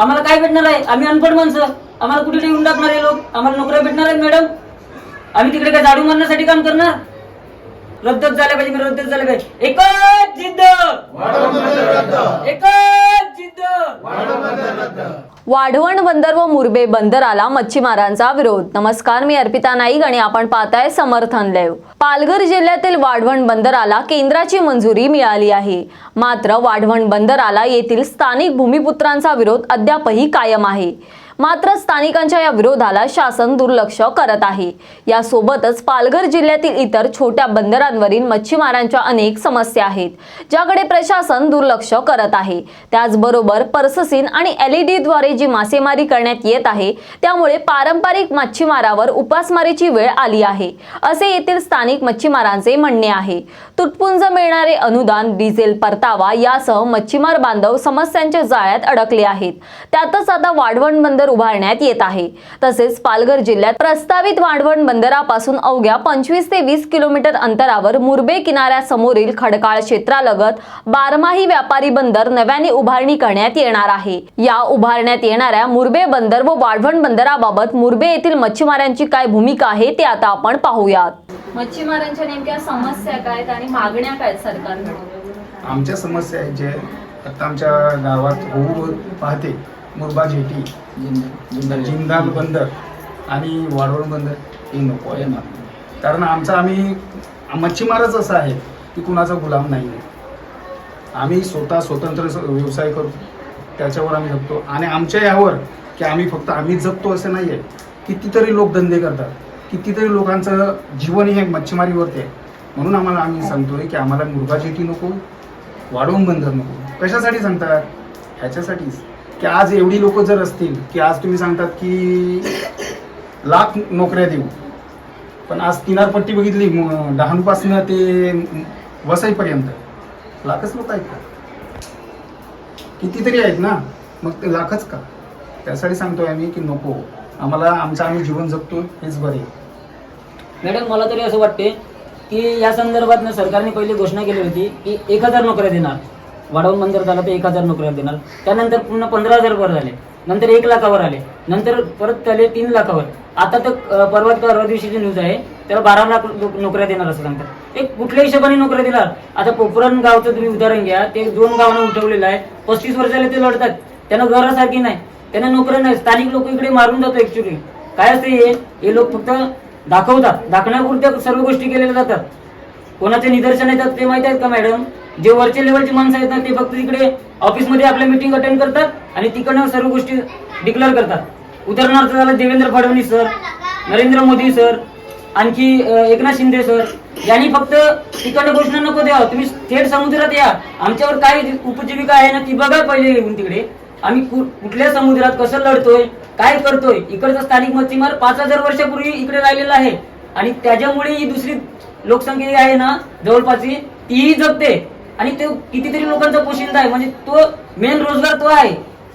आम्हाला काय भेटणार आहे? आम्ही अनपढ माणसं. आम्हाला कुठे येऊन टाकणार आहे लोक आम्हाला नोकऱ्या भेटणार आहेत मॅडम. आम्ही तिकडे काय झाडू मारण्यासाठी काम करणार? रद्दच झाल्या पाहिजे मी रद्दच झाल्या पाहिजे. एकच जिद्द! एकच जिद्द! वाढवण बंदर व मुरबे बंदराला मच्छीमारांचा विरोध. नमस्कार मी अर्पिता नाईक आणि आपण पाहताय समर्थन लाईव्ह. पालघर जिल्ह्यातील वाढवण बंदराला केंद्राची मंजुरी मिळाली आहे. मात्र वाढवण बंदराला येथील स्थानिक भूमिपुत्रांचा विरोध अद्यापही कायम आहे. मात्र स्थानिकांच्या या विरोधाला शासन दुर्लक्ष करत आहे. यासोबतच पालघर जिल्ह्यातील इतर छोट्या बंदरांवरील मच्छीमारांच्या अनेक समस्या आहेत ज्याकडे प्रशासन दुर्लक्ष करत आहे. त्याचबरोबर पर्ससीन आणि एलईडी द्वारे जी मासेमारी करण्यात येत आहे त्यामुळे पारंपरिक मच्छीमारावर उपासमारीची वेळ आली आहे असे येथील स्थानिक मच्छीमारांचे म्हणणे आहे. तुटपुंज मिळणारे अनुदान डिझेल परतावा यासह मच्छीमार बांधव समस्यांच्या जाळ्यात अडकले आहेत. त्यातच आता वाढवण बंदर उभारण्यात येत आहे. तसेच पालघर जिल्ह्यात प्रस्तावित वाढवण बंदरापासून अवघ्या पंचवीस ते वीस किलोमीटर अंतरावर मुरबे किनाऱ्यासमोरील खडकाळ क्षेत्रालगत बारमाही व्यापारी बंदर नव्याने उभारणी करण्यात येणार आहे. या उभारण्यात येणाऱ्या मुरबे बंदर व वाढवण बंदराबाबत मुरबे येथील मच्छीमारांची काय भूमिका आहे ते आता आपण पाहूयात. मच्छीमारांच्या नेमक्या समस्या काय आहेत आणि मागण्या काय आहेत सरकारकडे आमच्या समस्या आहेत जे आता आमच्या गावात होऊ पाहते. मुरबा जेटी जिंदाल बंदर आणि वाढवण बंदर हे नको आहे कारण आमचा आम्ही मच्छीमारच असा आहे की कुणाचा गुलाम नाही आहे. आम्ही स्वतः स्वतंत्र व्यवसाय करतो. त्याच्यावर आम्ही जगतो. आणि आमच्या यावर की आम्ही फक्त आम्हीच जगतो असं नाही आहे कितीतरी लोक धंदे करतात. कितीतरी लोकांचं जीवन हे मच्छीमारीवरती आहे. म्हणून आम्हाला आम्ही सांगतोय की आम्हाला मुरगा जेटी नको वाढवून बंदर नको. कशासाठी सांगतात? ह्याच्यासाठीच. की आज एवढी लोक जर असतील की आज तुम्ही सांगतात की लाख नोकऱ्या देऊ. पण आज किनारपट्टी बघितली डहाणूपासनं ते वसईपर्यंत. लाखच लोक आहेत का? कितीतरी आहेत ना? मग ते लाखच का? त्यासाठी सांगतोय आम्ही की नको. आम्हाला आमचं आम्ही जीवन जगतो हेच बरे मॅडम मला तरी असं वाटते की या संदर्भात सरकारने पहिली घोषणा केली होती की एक हजार नोकऱ्या देणार. वाढवून मंदिर झाला तर एक हजार नोकऱ्या देणार. त्यानंतर पुन्हा पंधरा हजार वर झाले. नंतर एक लाखावर आले. नंतर परत आले तीन लाखावर. आता तर अं, परवा परवा दिवशीची न्यूज आहे. त्याला बारा लाख नोकऱ्या देणार असं सांगतात. ते कुठल्या हिशोबाने नोकऱ्या देणार. आता पोपरण गावचं तुम्ही उदाहरण घ्या. ते दोन गावांना उठवलेलं आहे. पस्तीस वर्षाला ते लढतात. त्यांना घरासारखी नाही. त्यांना नोकऱ्या नाही. स्थानिक लोक इकडे मारून जातो ऍक्च्युली काय असते हे? हे लोक फक्त दाखवतात. दाखवण्यापुरत्या सर्व गोष्टी केलेल्या जातात. कोणाचे निदर्शन येतात ते माहिती आहेत का मॅडम जे वरचे लेवलचे माणसं आहेत ना ते फक्त तिकडे ऑफिसमध्ये आपल्या मिटिंग अटेंड करतात आणि तिकडनं सर्व गोष्टी डिक्लेअर करतात. उदाहरणार्थ झालं देवेंद्र फडणवीस सर नरेंद्र मोदी सर आणखी एकनाथ शिंदे सर यांनी फक्त तिकडनं घोषणा नको द्या तुम्ही थेट समुद्रात या. आमच्यावर काय उपजीविका आहे ना ती बघा पहिले येऊन तिकडे. आम्ही कु- कुठल्या समुद्रात कसं लढतोय काय करतोय इकडचा स्थानिक मच्छीमार पाच हजार वर्षापूर्वी इकडे राहिलेला आहे. आणि त्याच्यामुळे ही दुसरी लोकसंख्या आहे ना जवळपासची तीही जगते आणि ते कितीतरी लोकांचा पोशिंदा आहे. म्हणजे तो मेन रोजगार तो आहे.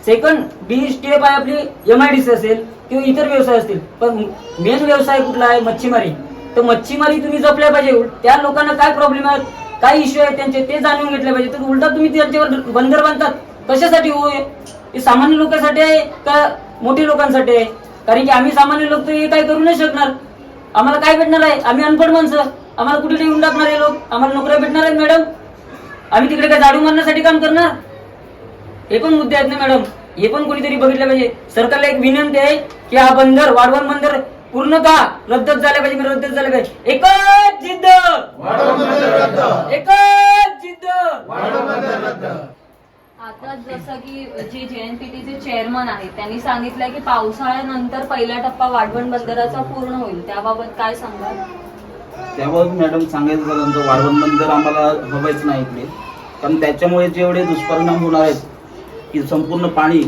सेकंड बी स्टेप आहे आपली एम आय डी सी असेल किंवा इतर व्यवसाय असतील. पण मेन व्यवसाय कुठला आहे? मच्छीमारी. तर मच्छीमारी तुम्ही जपल्या पाहिजे. त्या लोकांना काय प्रॉब्लेम आहे? काय इश्यू आहे त्यांचे? ते जाणून घेतले पाहिजे. तर उलटा तुम्ही त्यांच्यावर बंदर बांधतात. कशासाठी हो हे? सामान्य लोकांसाठी आहे का मोठी लोकांसाठी आहे? कारण की आम्ही सामान्य लोक तर हे काय करू नाही शकणार. आम्हाला काय भेटणार आहे? आम्ही अनपढ माणसं. आम्हाला कुठे येऊन टाकणार आहे लोक? आम्हाला नोकऱ्या भेटणार आहेत मॅडम आम्ही तिकडे काय झाडू मारण्यासाठी काम करणार? हे पण मुद्दे आहेत ना मॅडम. हे पण कोणीतरी बघितलं पाहिजे. सरकारला एक विनंती आहे की हा बंदर वाढवण बंदर पूर्णतः रद्दच झाल्या पाहिजे रद्दच झाल्या पाहिजे? एकच जिद्द! एकच जिद्द! आता जसं की जे जेएनपीटीचे चेअरमन आहेत त्यांनी सांगितलंय की पावसाळ्यानंतर पहिला टप्पा वाढवण बंदराचा पूर्ण होईल. त्याबाबत काय सांगाल? त्याबाबत मॅडम सांगायचं झालं तर वाढवण बंदर आम्हाला हवायच नाही इकडे. कारण त्याच्यामुळे जेवढे दुष्परिणाम होणार आहेत की संपूर्ण पाणी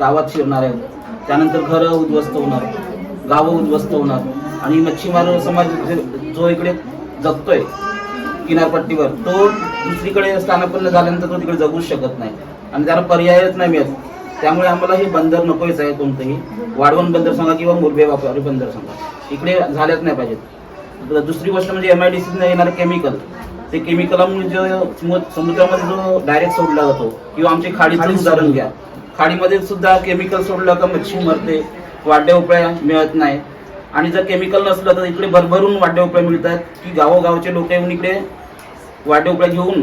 गावात शिरणार आहे त्यानंतर घरं उद्ध्वस्त होणार गावं उद्ध्वस्त होणार. आणि मच्छीमार समाज जो इकडे जगतोय किनारपट्टीवर तो दुसरीकडे स्थानापन्न झाल्यानंतर तो तिकडे जगूच शकत नाही. आणि त्याला पर्यायच नाही मिळत. त्यामुळे आम्हाला हे बंदर नकोच आहे कोणतंही. वाढवण बंदर सांगा किंवा मुरबे व्यापारी बंदर सांगा. इकडे झाल्याच नाही पाहिजेत. दुसरी गोष्ट म्हणजे एम आय डी येणारं केमिकल ते केमिकलमुळे जो समु- समुद्रामध्ये जो डायरेक्ट सोडला जातो किंवा आमची खाडीचं खाडीत उदाहरण घ्या. खाडीमध्ये सुद्धा केमिकल सोडलं का मच्छी मरते वाड्या उपळ्या मिळत नाही. आणि जर केमिकल नसलं तर इकडे भरभरून वाड्या उपळ्या मिळतात की गावोगावचे लोक येऊन इकडे वाड्या उपळ्या घेऊन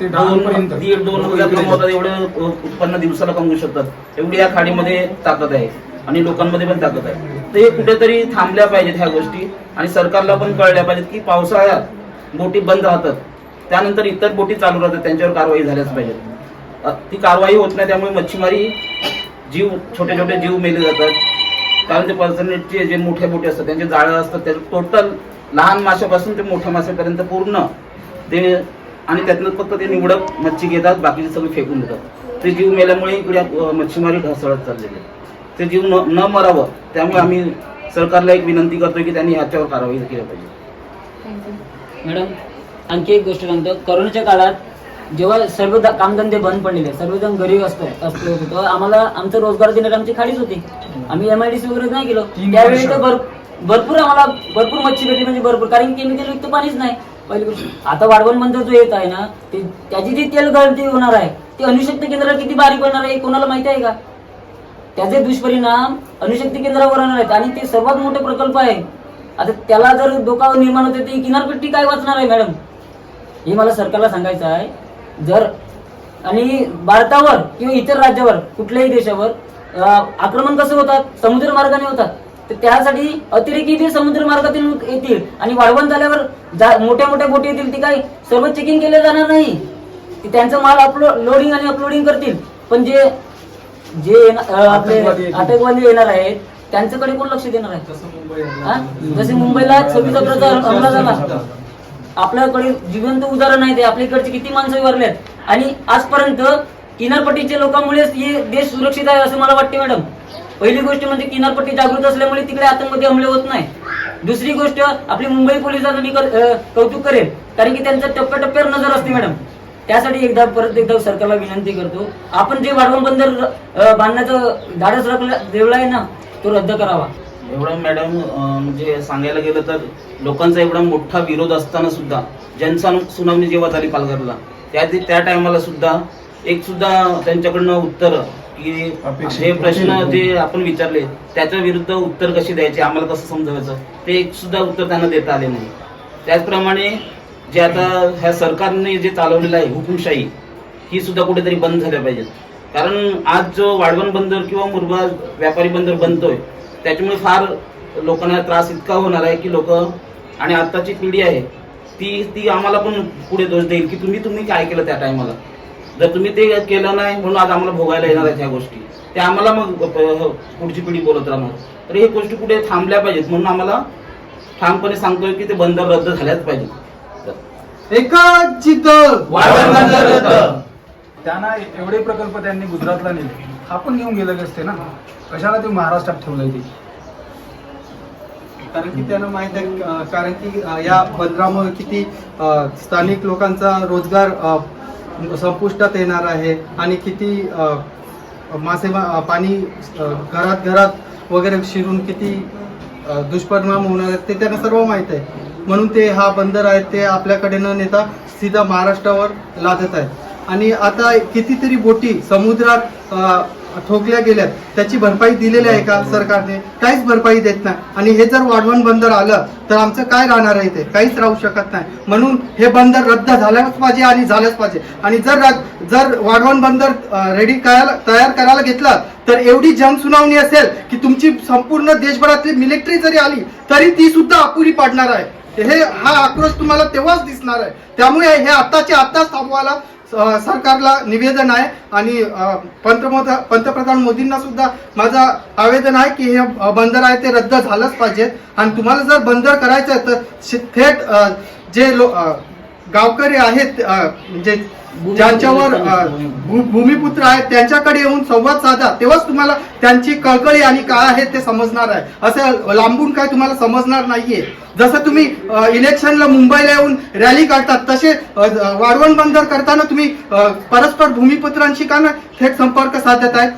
ते दोन. दीड दोन हजार कमवतात एवढे उत्पन्न दिवसाला कमवू शकतात. एवढी या खाडीमध्ये ताकद आहे. आणि लोकांमध्ये पण ताकद आहे. तर हे कुठेतरी थांबल्या पाहिजेत ह्या गोष्टी. आणि सरकारला पण कळल्या पाहिजेत की पावसाळ्यात बोटी बंद राहतात. त्यानंतर इतर बोटी चालू राहतात. त्यांच्यावर कारवाई झाल्याच पाहिजेत. ती कारवाई होत नाही त्यामुळे मच्छीमारी जीव छोटे छोटे जीव मेले जातात. कारण ते पर्सनेटचे जे मोठे बोटी असतात त्यांचे जाळं असतात त्याचे टोटल लहान माशापासून ते मोठ्या माशापर्यंत पूर्ण ते आणि त्यातनं फक्त ते निवडक मच्छी घेतात बाकीचे सगळे फेकून देतात. ते जीव मेल्यामुळे इकडे मच्छीमारी ढासळत चाललेली आहे. ते जीव न न मरावं त्यामुळे आम्ही सरकारला एक विनंती करतोय की त्यांनी ह्याच्यावर कारवाई केली पाहिजे. मॅडम आणखी एक गोष्ट सांगतो. करोनाच्या काळात जेव्हा सर्व कामधंदे बंद पडलेले सर्वजण गरीब असतो असलो होतो. तेव्हा आम्हाला आमचं रोजगार देणारी आमची खाडीच होती. आम्ही एम आय डी सी वगैरे नाही केलो. तीन त्यावेळी. तर भर भरपूर आम्हाला भरपूर मच्छी भेटली म्हणजे भरपूर. कारण केमिकल युक्त पाणीच नाही. पहिली गोष्ट. आता वाढवण बंदर जो येत आहे ना ते त्याची जी तेल गळती होणार आहे ती अणुशक्ती केंद्राला किती बारीक होणार आहे कोणाला माहिती आहे का? त्याचे दुष्परिणाम अणुशक्ती केंद्रावर होणार आहेत. आणि ते सर्वात मोठे प्रकल्प आहे. आता त्याला जर धोका निर्माण होते तर किनारपट्टी काय वाचणार आहे मॅडम? हे मला सरकारला सांगायचं आहे जर आणि भारतावर किंवा इतर राज्यावर कुठल्याही देशावर आक्रमण कसं होतात? समुद्र मार्गाने होतात. तर त्यासाठी अतिरेकी ते समुद्र मार्गातून येतील आणि वाढवण झाल्यावर मोठ्या मोठ्या बोटी येतील ती काय सर्व चेकिंग केलं जाणार नाही. ते त्यांचं माल अपलोड लोडिंग आणि अपलोडिंग करतील. पण जे जे आपले. आतंकवादी येणार आहेत त्यांच्याकडे कोण लक्ष देणार आहे? जसे मुंबईला सव्वीस अकराचा हमला झाला आपल्याकडे जिवंत उदाहरण आहे ते आपल्याकडचे किती माणसं वारलेत आणि आजपर्यंत किनारपट्टीच्या लोकांमुळे हे देश सुरक्षित आहे असं मला वाटते मॅडम. पहिली गोष्ट म्हणजे किनारपट्टी जागृत असल्यामुळे तिकडे आतंकवादी हमले होत नाही. दुसरी गोष्ट आपली मुंबई पोलिसांचं मी कौतुक करेल कारण की त्यांचं टप्प्याटप्प्यावर नजर असते मॅडम. त्यासाठी एकदा परत एकदा सरकारला विनंती करतो. आपण जे वाढवण बंदर बांधण्याचं धाडस देवला आहे ना तो रद्द करावा. एवढं मॅडम म्हणजे सांगायला गेलं तर लोकांचा एवढा मोठा विरोध असताना सुद्धा जनसन सुनावणी जेव्हा झाली पालघरला त्या त्या टायमाला सुद्धा एक सुद्धा त्यांच्याकडनं उत्तर की हे प्रश्न. जे आपण विचारले त्याच्या विरुद्ध उत्तर कशी द्यायचे आम्हाला कसं समजवायचं ते एक सुद्धा उत्तर त्यांना देता आले नाही. त्याचप्रमाणे जे आता ह्या सरकारने जे चालवलेलं आहे हुकुमशाही ही सुद्धा कुठेतरी बंद झाल्या पाहिजेत. कारण आज जो वाढवण बंदर किंवा मुरबा व्यापारी बंदर बनतोय त्याच्यामुळे फार लोकांना त्रास इतका होणार आहे की लोक आणि आत्ताची पिढी आहे ती ती आम्हाला पण पुढे दोष देईल की तुम्ही तुम्ही काय केलं त्या टायमाला जर तुम्ही ते केलं नाही म्हणून आज आम्हाला भोगायला येणार आहेत ह्या गोष्टी. ते आम्हाला मग अ, पुढची पिढी बोलत राहणार. तर हे गोष्टी कुठे थांबल्या पाहिजेत म्हणून आम्हाला ठामपणे सांगतोय की ते बंदर रद्द झाल्याच पाहिजेत. तर एकच जिद्द. वाढवण बंदर रद्द. त्यांना एवढे प्रकल्प त्यांनी गुजरातला नेले. हा पण घेऊन गेले असते ना. कशाला ते महाराष्ट्रात ठेवलंय ते? कारण की त्यांना माहीत आहे कारण की या बंदरामुळे किती स्थानिक लोकांचा रोजगार संपुष्टात येणार आहे आणि किती अं, मासे पाणी घरात घरात वगैरे शिरून किती दुष्परिणाम होणार आहेत ते त्यांना सर्व माहीत आहे. म्हणून ते हा बंदर आहे ते आपल्याकडे न नेता सीधा महाराष्ट्रावर लादत आहेत. आणि आता कितीतरी बोटी समुद्रात ठोकल्या गेल्यात. त्याची भरपाई दिलेली आहे का सरकारने? काहीच भरपाई देत नाही. आणि हे जर वाढवण बंदर आलं तर आमचं काय राहणार आहे ते काहीच राहू शकत नाही. म्हणून हे बंदर रद्द झाल्याच पाहिजे आणि झालंच पाहिजे. आणि जर जर वाढवण बंदर रेडी करायला तयार करायला घेतलं तर एवढी जनसुनावणी असेल की तुमची संपूर्ण देशभरातली मिलिटरी जरी आली तरी ती सुद्धा अपुरी पाडणार आहे. हे हा आक्रोश तुम्हाला तेव्हाच दिसणार आहे. त्यामुळे हे आताच्या आताच थांबवायला सरकारला निवेदन आहे आणि पंतप्रधान पंतप्रधान मोदींना सुद्धा माझं आवेदन आहे की हे बंदर आहे ते रद्द झालंच पाहिजे आणि तुम्हाला जर बंदर करायचं आहे तर थेट जे लो गावकरी आहेत म्हणजे ज्यांच्यावर भू- भूमिपुत्र आहेत त्यांच्याकडे येऊन संवाद साधा. तेव्हाच तुम्हाला त्यांची कळकळी आणि काय आहे ते समजणार आहे. असं लांबून काय तुम्हाला समजणार नाहीये. जसं तुम्ही इलेक्शनला मुंबईला येऊन रॅली काढतात तसे वाढवण बंदर करताना तुम्ही परस्पर भूमिपुत्रांशी का ना थेट संपर्क साधत आहेत?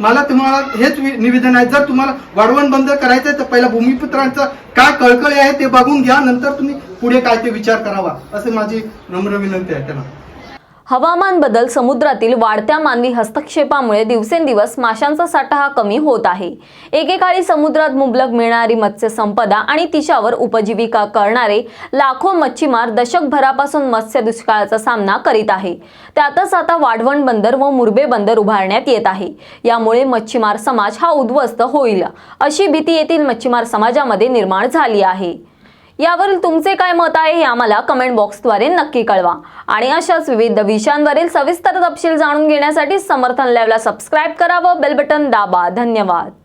मला तुम्हाला हेच वि- निवेदन आहे. जर तुम्हाला वाढवण बंदर करायचं आहे तर पहिला भूमिपुत्रांचं काय कळकळी आहे ते बघून घ्या. नंतर तुम्ही पुढे काय ते विचार करावा असे माझी नम्र विनंती आहे त्यांना. हवामान बदल समुद्रातील वाढत्या मानवी हस्तक्षेपामुळे दिवसेंदिवस माशांचा साठा हा कमी होत आहे. एकेकाळी समुद्रात मुबलक मिळणारी मत्स्य संपदा आणि तिच्यावर उपजीविका करणारे लाखो मच्छीमार दशकभरापासून मत्स्य दुष्काळाचा सामना करीत आहे. त्यातच आता वाढवण बंदर व मुरबे बंदर उभारण्यात येत आहे. यामुळे मच्छीमार समाज हा उद्ध्वस्त होईल अशी भीती येथील मच्छीमार समाजामध्ये निर्माण झाली आहे. यावरील तुमचे काय मत आहे हे आम्हाला कमेंट बॉक्सद्वारे नक्की कळवा. आणि अशाच विविध विषयांवरील सविस्तर तपशील जाणून घेण्यासाठी समर्थन लाईव्हला सबस्क्राईब करा व बेल बटन दाबा. धन्यवाद.